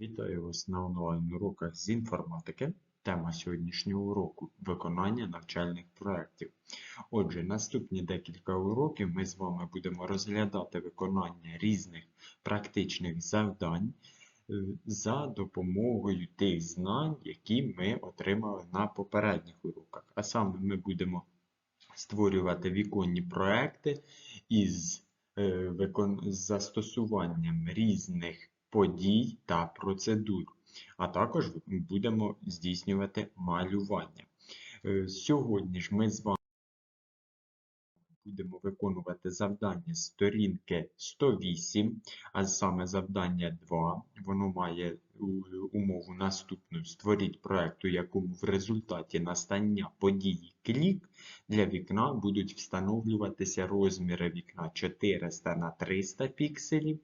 Вітаю вас на онлайн-уроках з інформатики. Тема сьогоднішнього уроку – виконання навчальних проєктів. Отже, наступні декілька уроків ми з вами будемо розглядати виконання різних практичних завдань е, за допомогою тих знань, які ми отримали на попередніх уроках. А саме ми будемо створювати віконні проекти із е, з застосуванням різних подій та процедур, а також будемо здійснювати малювання. Е, Сьогодні ж ми з вами будемо виконувати завдання сторінки 108, а саме завдання 2. Воно має умову наступну: створіть проект, у якому в результаті настання події клік для вікна будуть встановлюватися розміри вікна 400 на 300 пікселів,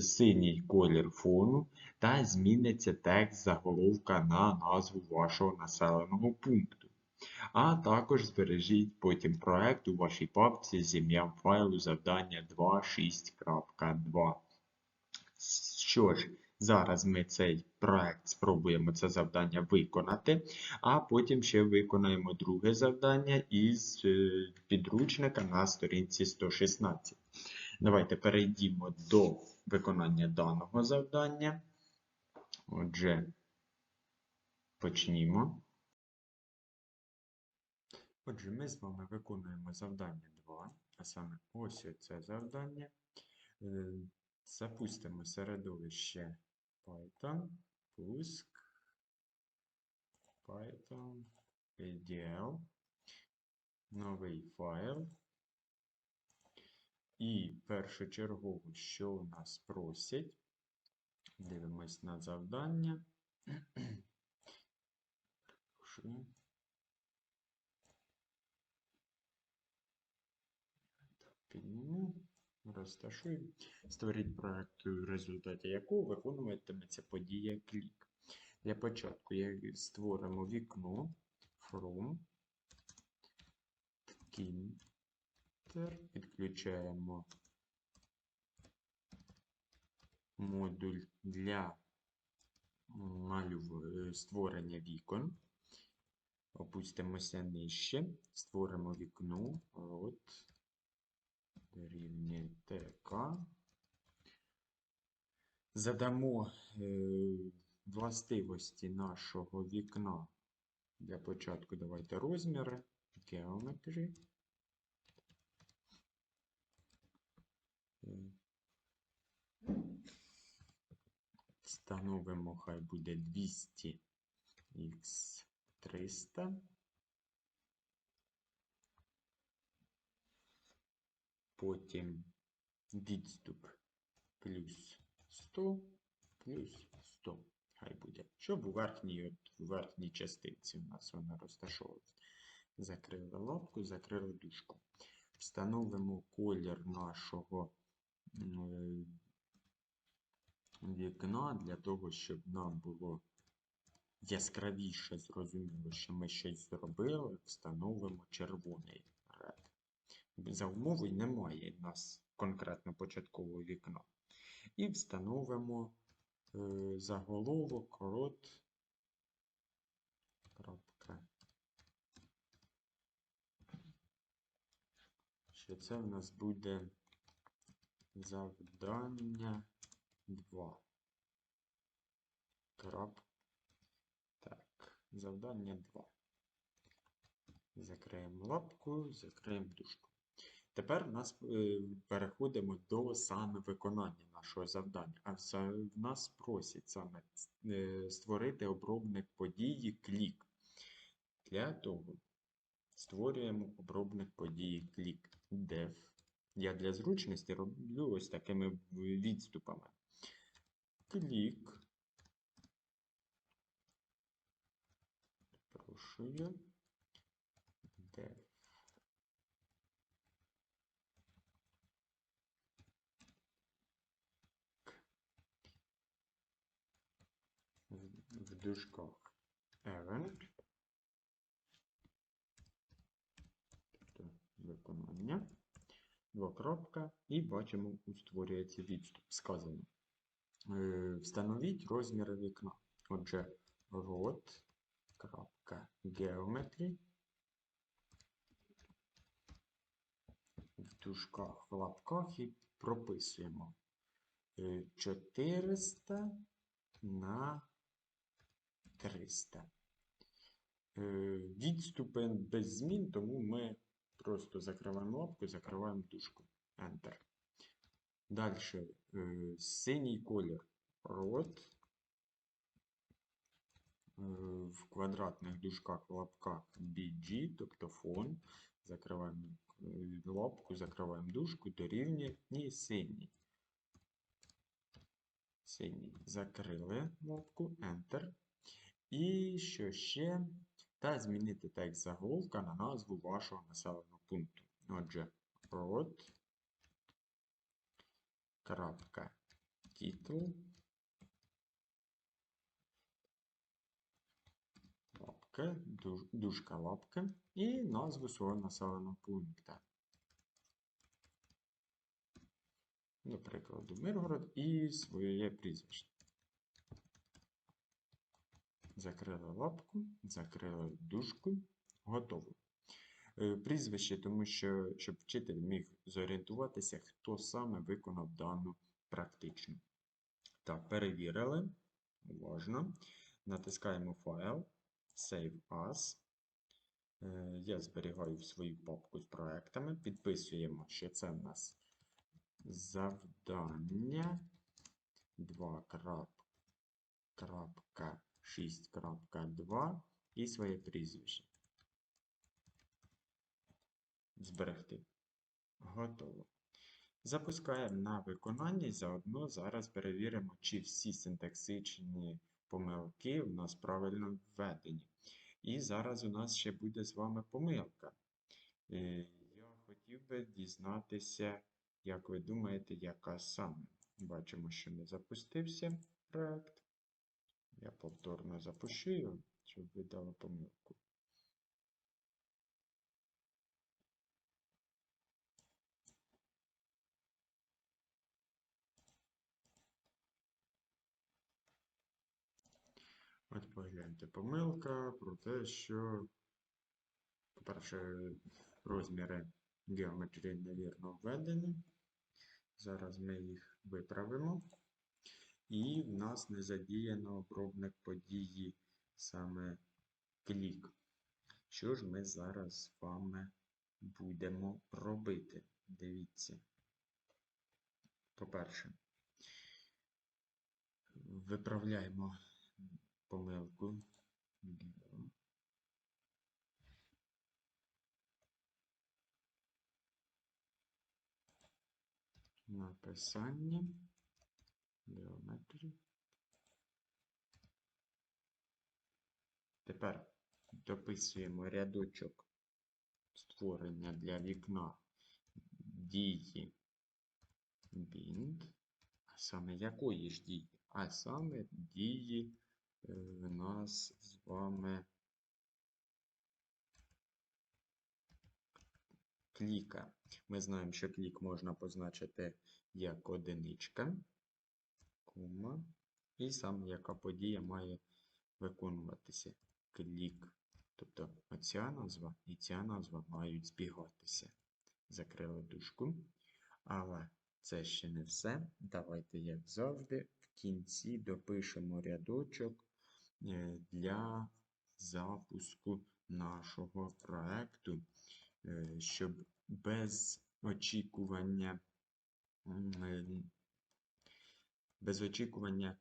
синій колір фону та зміниться текст заголовка на назву вашого населеного пункту. А також збережіть потім проект у вашій папці з ім'ям файлу завдання 2.6.2. Що ж, зараз ми цей проект спробуємо це завдання виконати, а потім ще виконаємо друге завдання із е, підручника на сторінці 116. Давайте перейдімо до виконання даного завдання. Отже, почнімо. Отже, ми з вами виконуємо завдання 2, а саме ось це завдання. Е, Запустимо середовище Python, пуск, Python, PDL, новий файл. І першочергово, що у нас просять, дивимось на завдання. Підніму, розташую. Створіть проект, у результаті якого виконуватиметься подія клік. Для початку я створимо вікно from Kinter. Підключаємо модуль для е, створення вікон. Опустимося нижче, створимо вікно. От дорівнює ТК. Задамо е, властивості нашого вікна. Для початку давайте розміри. Geometry. Встановимо, хай буде 200 х 300. Потім відступ плюс 100 плюс 100. Хай буде. Щоб у верхній, от, у верхній частинці у нас вона розташовується. Закрили лапку, закрили дужку. Встановимо колір нашого вікна для того, щоб нам було яскравіше зрозуміло, що ми щось зробили, встановимо червоний ред. За умовою немає в нас конкретно початкового вікна. І встановимо е, заголовок рот. Що це в нас буде завдання 2. Крап. Так, завдання 2. Закриємо лапку, закриємо дужку. Тепер нас е, переходимо до саме виконання нашого завдання. А в нас просять саме е, створити обробник події клік. Для того створюємо обробник події клік def. Я для зручності роблю ось такими відступами. Клік. Прошу. Def. в в дужках event, тобто виконання, двокрапка, і бачимо, створюється відступ. Сказано. Е, встановіть розміри вікна. Отже, rot.geometry в дужках, в лапках і прописуємо е, 400 на 300. Е, Відступи без змін, тому ми просто закриваємо лапку, закриваємо дужку. Enter. Далі синій колір рот. Е, В квадратних дужках в лапках BG, тобто фон. Закриваємо е, лапку, закриваємо дужку, дорівнює і синій. Синій. Закрили лапку, Enter. І що ще? Та змінити текст заголовка на назву вашого населеного пункту. Отже, рот. Крапка. Титул. Лапка, дужка лапка і назву свого населеного пункту. До прикладу, Миргород і своє прізвище. Закрили лапку, закрили дужку, готово. Е, Прізвище, тому що щоб вчитель міг зорієнтуватися, хто саме виконав дану практичну. Так, перевірили. Уважно. Натискаємо файл, Save As. Е, Я зберігаю свою папку з проектами. Підписуємо, що це в нас завдання 2.6.2 і своє прізвище. Зберегти. Готово. Запускаємо на виконання і заодно зараз перевіримо, чи всі синтаксичні помилки у нас правильно введені. І зараз у нас ще буде з вами помилка. Е, Я хотів би дізнатися, як ви думаєте, яка саме. Бачимо, що не запустився проект. Я повторно запущу його, щоб видала помилку. От погляньте, помилка про те, що, по-перше, розміри геометрії невірно введені. Зараз ми їх виправимо. І в нас не задіяно обробник події саме клік. Що ж ми зараз з вами будемо робити? Дивіться. По-перше, виправляємо помилку. Написання. Геометрії. Тепер дописуємо рядочок створення для вікна дії bind. А саме якої ж дії? А саме дії е, в нас з вами кліка. Ми знаємо, що клік можна позначити як одиничка, кома, і саме яка подія має виконуватися. Клік. Тобто оця назва і ця назва мають збігатися. Закрили дужку. Але це ще не все. Давайте, як завжди, в кінці допишемо рядочок е, для запуску нашого проекту, е, щоб без очікування, е, без очікування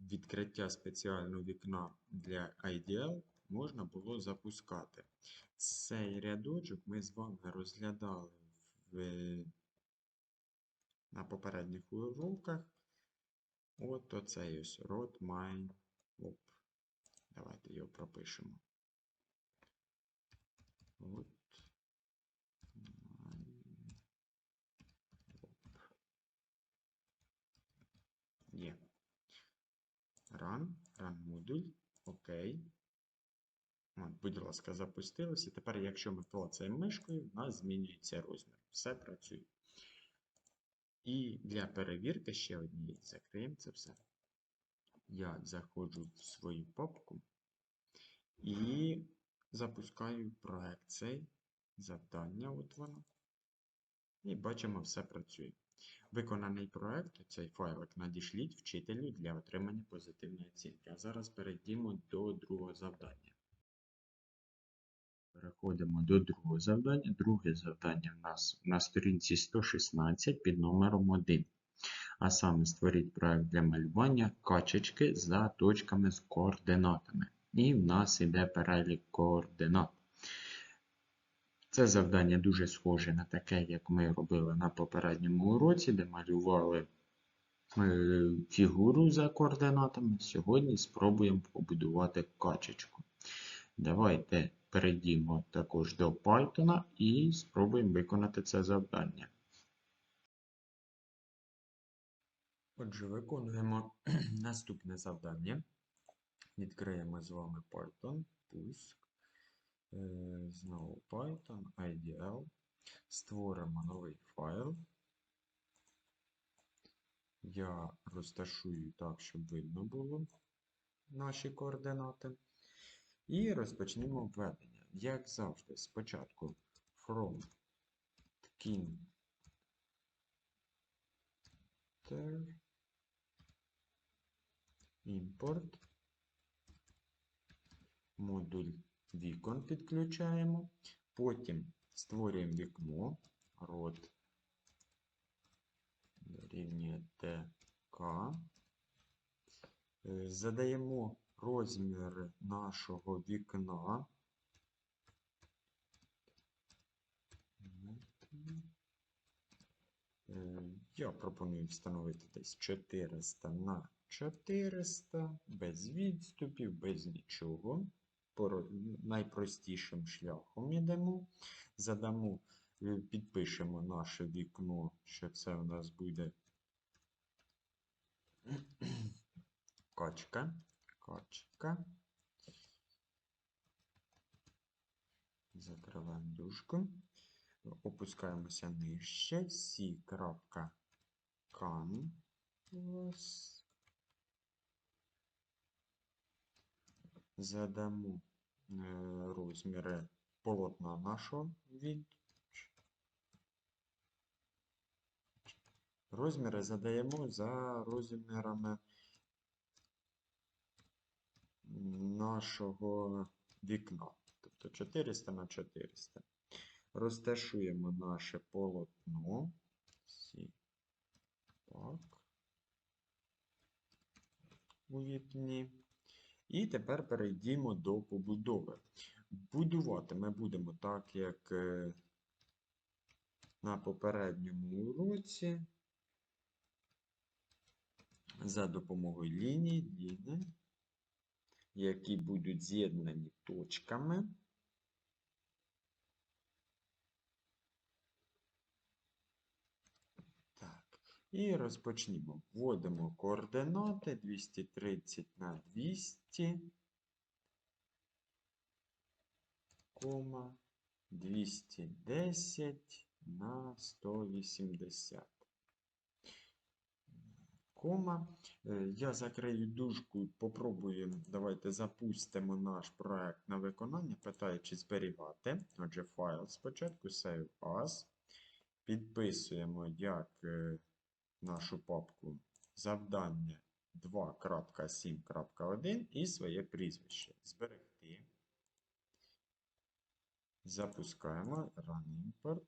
відкриття спеціального вікна для IDL можна було запускати. Цей рядочок ми з вами розглядали в, на попередніх уроках. От оцей ось рот. Давайте його пропишемо. От. mine. Оп. Є. Run, run модуль. Окей. От, будь ласка, запустилося. Тепер, якщо ми клацаємо мишкою, у нас змінюється розмір. Все працює. І для перевірки ще однієї закриємо це все. я заходжу в свою папку і запускаю проект цей, завдання, от воно. І бачимо, все працює. Виконаний проект, цей файлик надішліть вчителю для отримання позитивної оцінки. А зараз перейдімо до другого завдання. Переходимо до другого завдання. Друге завдання в нас на сторінці 116 під номером 1. А саме створіть проект для малювання качечки за точками з координатами. І в нас йде перелік координат. Це завдання дуже схоже на таке, як ми робили на попередньому уроці, де малювали е, фігуру за координатами. Сьогодні спробуємо побудувати качечку. Давайте перейдімо також до Python і спробуємо виконати це завдання. Отже, виконуємо наступне завдання. Відкриємо з вами Python, пуск. Е, Знову Python, IDL. Створимо новий файл. Я розташую так, щоб видно було наші координати. І розпочнемо введення. Як завжди, спочатку from Tkinter import модуль вікон підключаємо, потім створюємо вікно род дорівнює ТК. Е, Задаємо розмір нашого вікна. Е, Я пропоную встановити десь 400 на 400, без відступів, без нічого. Найпростішим шляхом йдемо. Задамо, е, підпишемо наше вікно, що це у нас буде качка. Качка. Закриваємо дужку. Опускаємося нижче. C.canvas. Задамо е, розміри полотна нашого від. Розміри задаємо за розмірами нашого вікна. Тобто 400 на 400. Розташуємо наше полотно. Так. У вікні. І тепер перейдімо до побудови. Будувати ми будемо так, як е, на попередньому уроці. За допомогою ліній, ліній, які будуть з'єднані точками. Так, і розпочнімо. Вводимо координати 230 на 200, кома 210 на 180. Кома. Е, Я закрию дужку, попробуємо, давайте запустимо наш проект на виконання, питаю, чи зберігати. Отже, файл спочатку, save as. Підписуємо як е, нашу папку завдання 2.7.1 і своє прізвище. Зберегти. Запускаємо Run Import.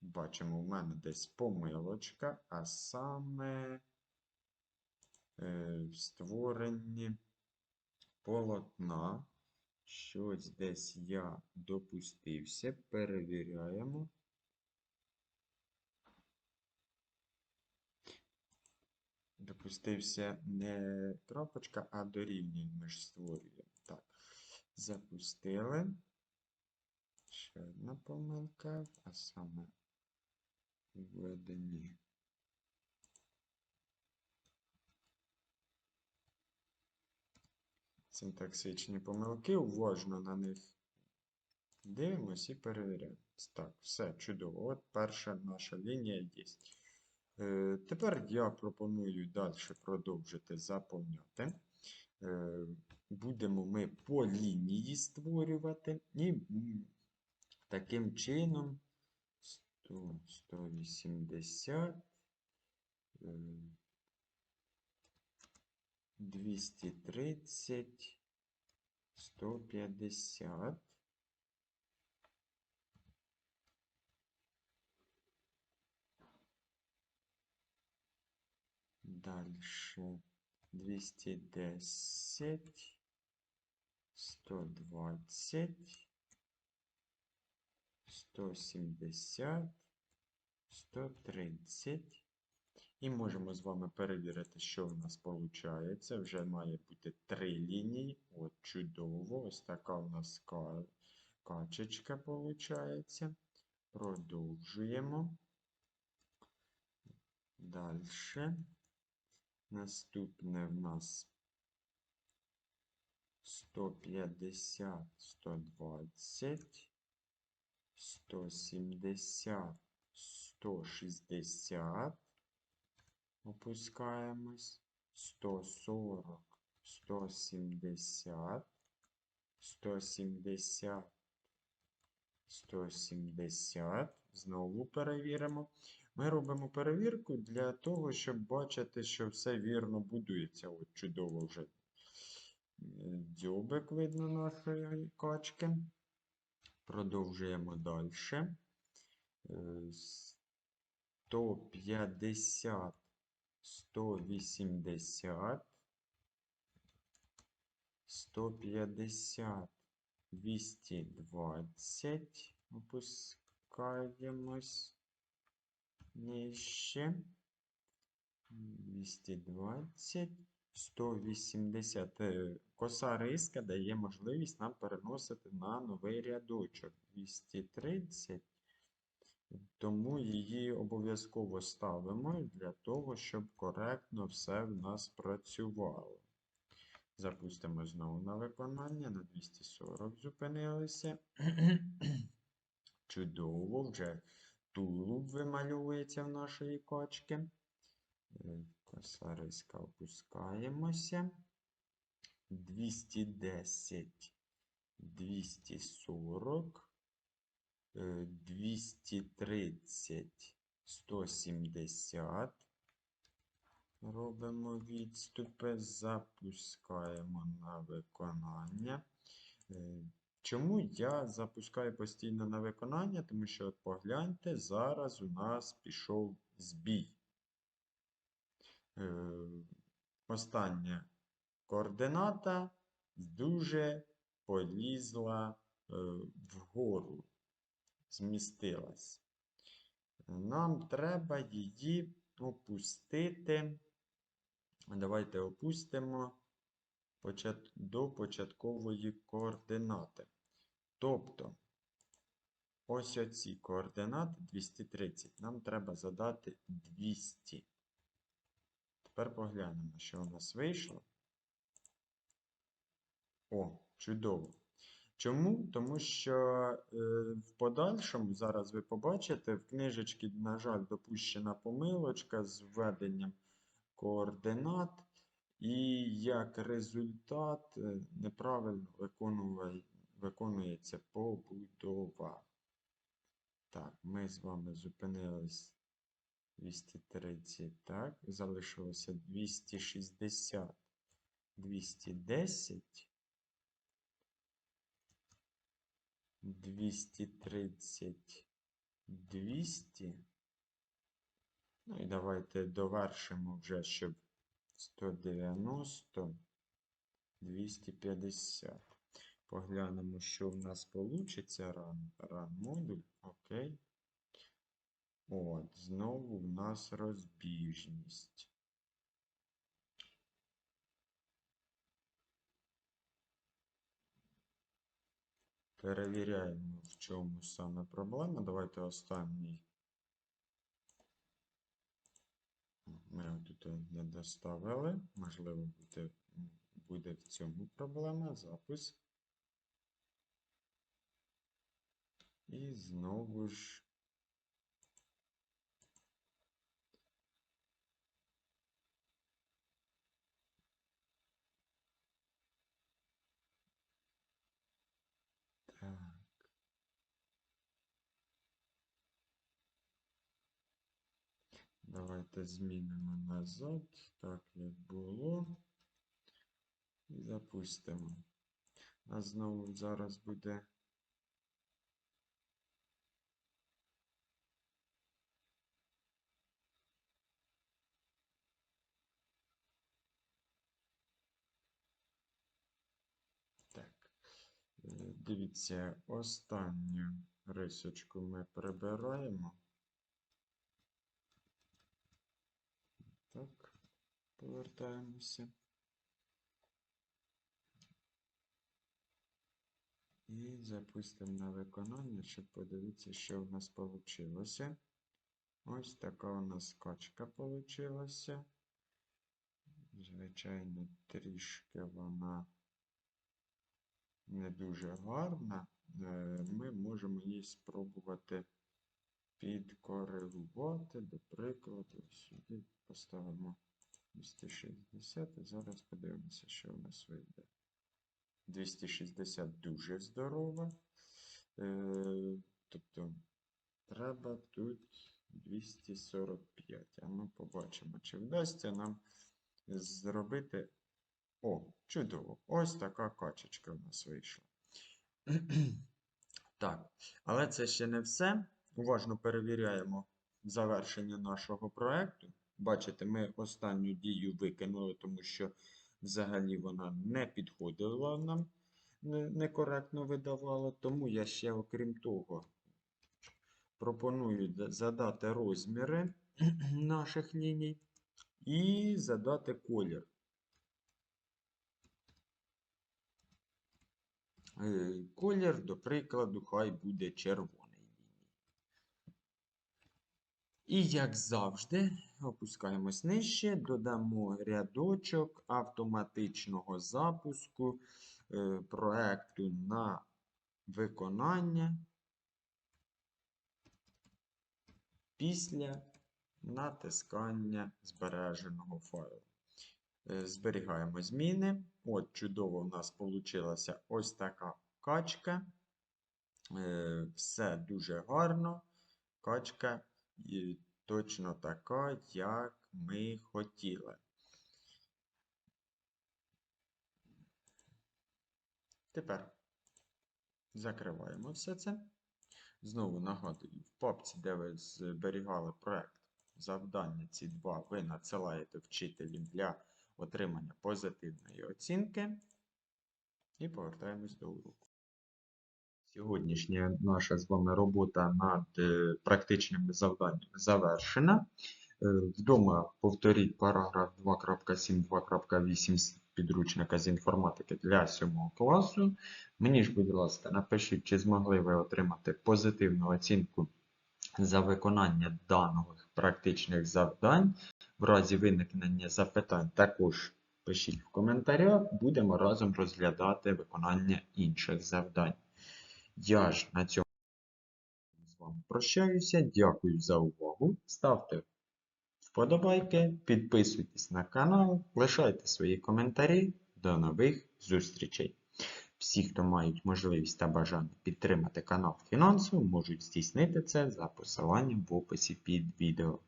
Бачимо, у мене десь помилочка, а саме е, в створенні полотна. Щось десь я допустився. Перевіряємо. Допустився не крапочка, а дорівнює ми ж створюємо. Так, запустили. Ще одна помилка, а саме введені. Синтаксичні помилки, уважно на них дивимося і перевіряємо. Так, все чудово. От перша наша лінія є. Е, Тепер я пропоную далі продовжити заповняти. Е, Будемо ми по лінії створювати і таким чином 100, 180, е, 230, 150. Дальше 210, 120, 170, 130. І можемо з вами перевірити, що в нас виходить. Вже має бути три лінії. От, чудово. Ось така у нас качечка виходить. Продовжуємо. Далі. Наступне в нас 150, 120, 170, 160. Опускаємось. 140, 170, 170, 170. Знову перевіримо. Ми робимо перевірку для того, щоб бачити, що все вірно будується. От чудово вже е, дзьобик видно нашої качки. Продовжуємо далі. 150, 180, 150, 220. Опускаємось нижче. 220, 180. Е, Коса риска дає можливість нам переносити на новий рядочок. 230. Тому її обов'язково ставимо для того, щоб коректно все в нас працювало. Запустимо знову на виконання. На 240 зупинилися. Чудово, вже тулуб вимальовується в нашої качки. Е, Коса риска опускаємося. 210, 240, е, 230, 170. Робимо відступи, запускаємо на виконання. Чому я запускаю постійно на виконання? Тому що, от погляньте, зараз у нас пішов збій. Е, Остання координата дуже полізла е, вгору, змістилась. Нам треба її опустити. Давайте опустимо до початкової координати. Тобто, ось оці координати 230. Нам треба задати 200. Тепер поглянемо, що у нас вийшло. О, чудово. Чому? Тому що е, в подальшому, зараз ви побачите, в книжечці, на жаль, допущена помилочка з введенням координат, і як результат е, неправильно виконує, виконується побудова. Так, ми з вами зупинились 230, так, залишилося 260, 210. 230, 200. Ну і давайте довершимо вже, щоб 190, 250. Поглянемо, що в нас вийде run, run модуль. Окей. От, знову в нас розбіжність. Перевіряємо, в чому саме проблема. Давайте останній. Ми тут не доставили. Можливо, буде, буде в цьому проблема. Запис. І знову ж Давайте змінимо назад, так як було. І запустимо. Нас знову зараз буде. Так. Е, Дивіться, останню рисочку ми прибираємо. Так, повертаємося. І запустимо на виконання, щоб подивитися, що в нас вийшло. Ось така у нас скачка вийшла. Звичайно, трішки вона не дуже гарна. Е, Ми можемо її спробувати підкоригувати. До прикладу, сюди поставимо 260 зараз подивимося, що у нас вийде. 260 дуже здорова. Е, Тобто треба тут 245. А ми побачимо, чи вдасться нам зробити. О, чудово! Ось така качечка в нас вийшла. Так, але це ще не все. Уважно перевіряємо завершення нашого проекту. Бачите, ми останню дію викинули, тому що взагалі вона не підходила нам, некоректно видавала. Тому я ще, окрім того, пропоную задати розміри наших ліній і задати колір. Е, Колір, до прикладу, хай буде червоний. І, як завжди, опускаємось нижче, додамо рядочок автоматичного запуску е, проекту на виконання після натискання збереженого файлу. Е, Зберігаємо зміни. От, чудово у нас вийшла ось така качка. Е, Все дуже гарно. Качка точно така, як ми хотіли. Тепер закриваємо все це. Знову нагадую, в папці, де ви зберігали проект, завдання ці два ви надсилаєте вчителю для отримання позитивної оцінки. І повертаємось до уроку. Сьогоднішня наша з вами робота над е, практичними завданнями завершена. Е, Вдома повторіть параграф 2.7, 2.8 підручника з інформатики для 7 класу. Мені ж, будь ласка, напишіть, чи змогли ви отримати позитивну оцінку за виконання даних практичних завдань. В разі виникнення запитань також пишіть в коментарях, будемо разом розглядати виконання інших завдань. Я ж на цьому з вами прощаюся. Дякую за увагу. Ставте вподобайки, підписуйтесь на канал, лишайте свої коментарі. До нових зустрічей! Всі, хто мають можливість та бажання підтримати канал фінансово, можуть здійснити це за посиланням в описі під відео.